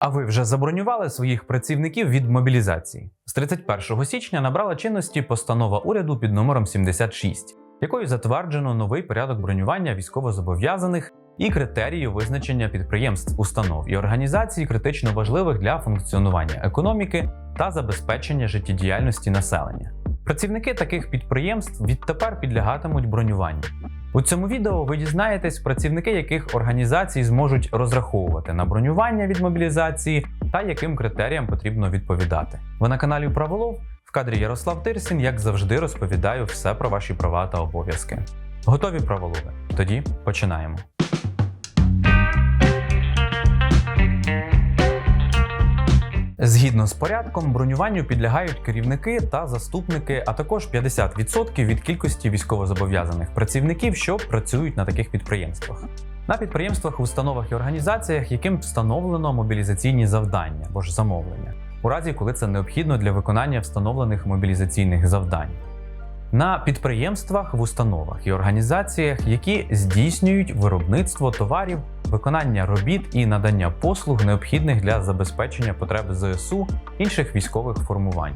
А ви вже забронювали своїх працівників від мобілізації? З 31 січня набрала чинності постанова уряду під номером 76, якою затверджено новий порядок бронювання військовозобов'язаних і критерії визначення підприємств, установ і організацій критично важливих для функціонування економіки та забезпечення життєдіяльності населення. Працівники таких підприємств відтепер підлягатимуть бронюванню. У цьому відео ви дізнаєтесь, працівники яких організацій зможуть розраховувати на бронювання від мобілізації та яким критеріям потрібно відповідати. Ви на каналі Праволов в кадрі Ярослав Тирсін, як завжди, розповідаю все про ваші права та обов'язки. Готові праволови? Тоді починаємо. Згідно з порядком, бронюванню підлягають керівники та заступники, а також 50% від кількості військовозобов'язаних працівників, що працюють на таких підприємствах. На підприємствах, установах і організаціях, яким встановлено мобілізаційні завдання або ж замовлення, у разі коли це необхідно для виконання встановлених мобілізаційних завдань. На підприємствах, в установах і організаціях, які здійснюють виробництво товарів, виконання робіт і надання послуг, необхідних для забезпечення потреб ЗСУ інших військових формувань.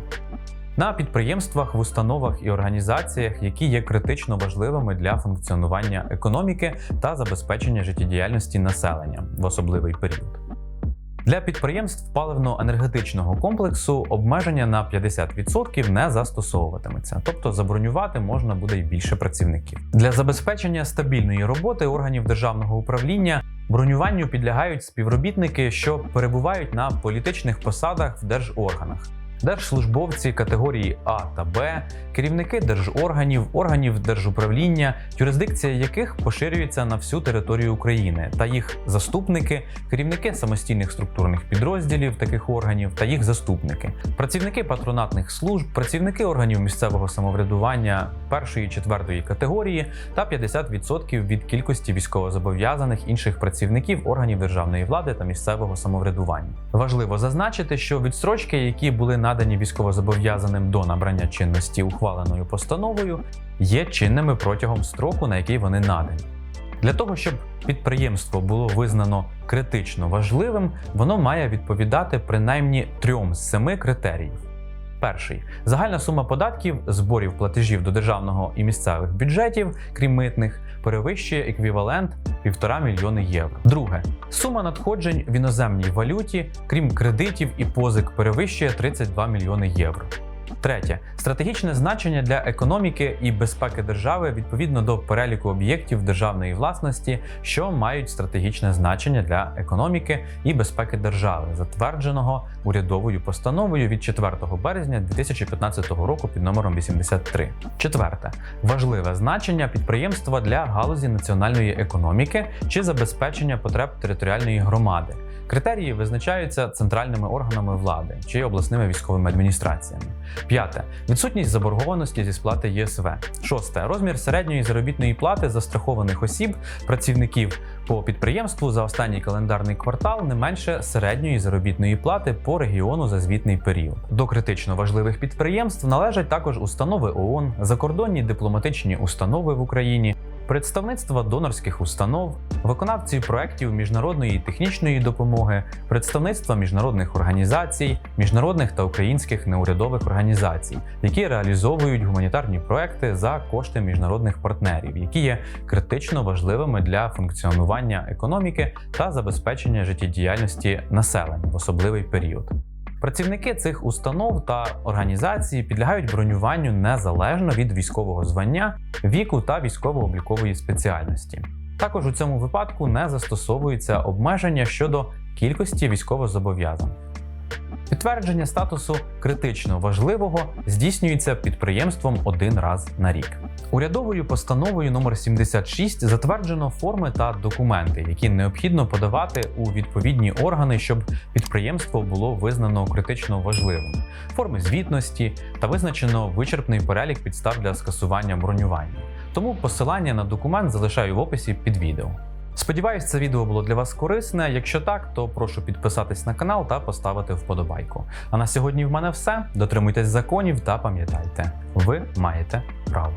На підприємствах, в установах і організаціях, які є критично важливими для функціонування економіки та забезпечення життєдіяльності населення в особливий період. Для підприємств паливно-енергетичного комплексу обмеження на 50% не застосовуватиметься, тобто забронювати можна буде й більше працівників. Для забезпечення стабільної роботи органів державного управління бронюванню підлягають співробітники, що перебувають на політичних посадах в держорганах. Держслужбовці категорії А та Б, керівники держорганів, органів держуправління, юрисдикція яких поширюється на всю територію України, та їх заступники, керівники самостійних структурних підрозділів таких органів та їх заступники, працівники патронатних служб, працівники органів місцевого самоврядування першої четвертої категорії та 50% від кількості військовозобов'язаних інших працівників органів державної влади та місцевого самоврядування. Важливо зазначити, що відстрочки, які були надані військовозобов'язаним до набрання чинності ухваленою постановою, є чинними протягом строку, на який вони надані. Для того, щоб підприємство було визнано критично важливим, воно має відповідати принаймні трьом з семи критеріїв. Перший загальна сума податків, зборів платежів до державного і місцевих бюджетів, крім митних, перевищує еквівалент 1,5 мільйони євро. Друге сума надходжень в іноземній валюті, крім кредитів і позик, перевищує 32 мільйони євро. Третє стратегічне значення для економіки і безпеки держави відповідно до переліку об'єктів державної власності, що мають стратегічне значення для економіки і безпеки держави, затвердженого урядовою постановою від 4 березня 2015 року під номером 83. Четверте важливе значення підприємства для галузі національної економіки чи забезпечення потреб територіальної громади. Критерії визначаються центральними органами влади чи обласними військовими адміністраціями. П'яте відсутність заборгованості зі сплати ЄСВ. Шосте розмір середньої заробітної плати застрахованих осіб, працівників по підприємству за останній календарний квартал не менше середньої заробітної плати по регіону за звітний період. До критично важливих підприємств належать також установи ООН, закордонні дипломатичні установи в Україні. Представництва донорських установ, виконавці проєктів міжнародної технічної допомоги, представництва міжнародних організацій, міжнародних та українських неурядових організацій, які реалізовують гуманітарні проекти за кошти міжнародних партнерів, які є критично важливими для функціонування економіки та забезпечення життєдіяльності населення в особливий період. Працівники цих установ та організацій підлягають бронюванню незалежно від військового звання, віку та військово-облікової спеціальності. Також у цьому випадку не застосовуються обмеження щодо кількості військовозобов'язаних. Підтвердження статусу критично важливого здійснюється підприємством один раз на рік. Урядовою постановою номер 76 затверджено форми та документи, які необхідно подавати у відповідні органи, щоб підприємство було визнано критично важливим, форми звітності та визначено вичерпний перелік підстав для скасування бронювання. Тому посилання на документ залишаю в описі під відео. Сподіваюсь, це відео було для вас корисне. Якщо так, то прошу підписатись на канал та поставити вподобайку. А на сьогодні в мене все. Дотримуйтесь законів та пам'ятайте, ви маєте право.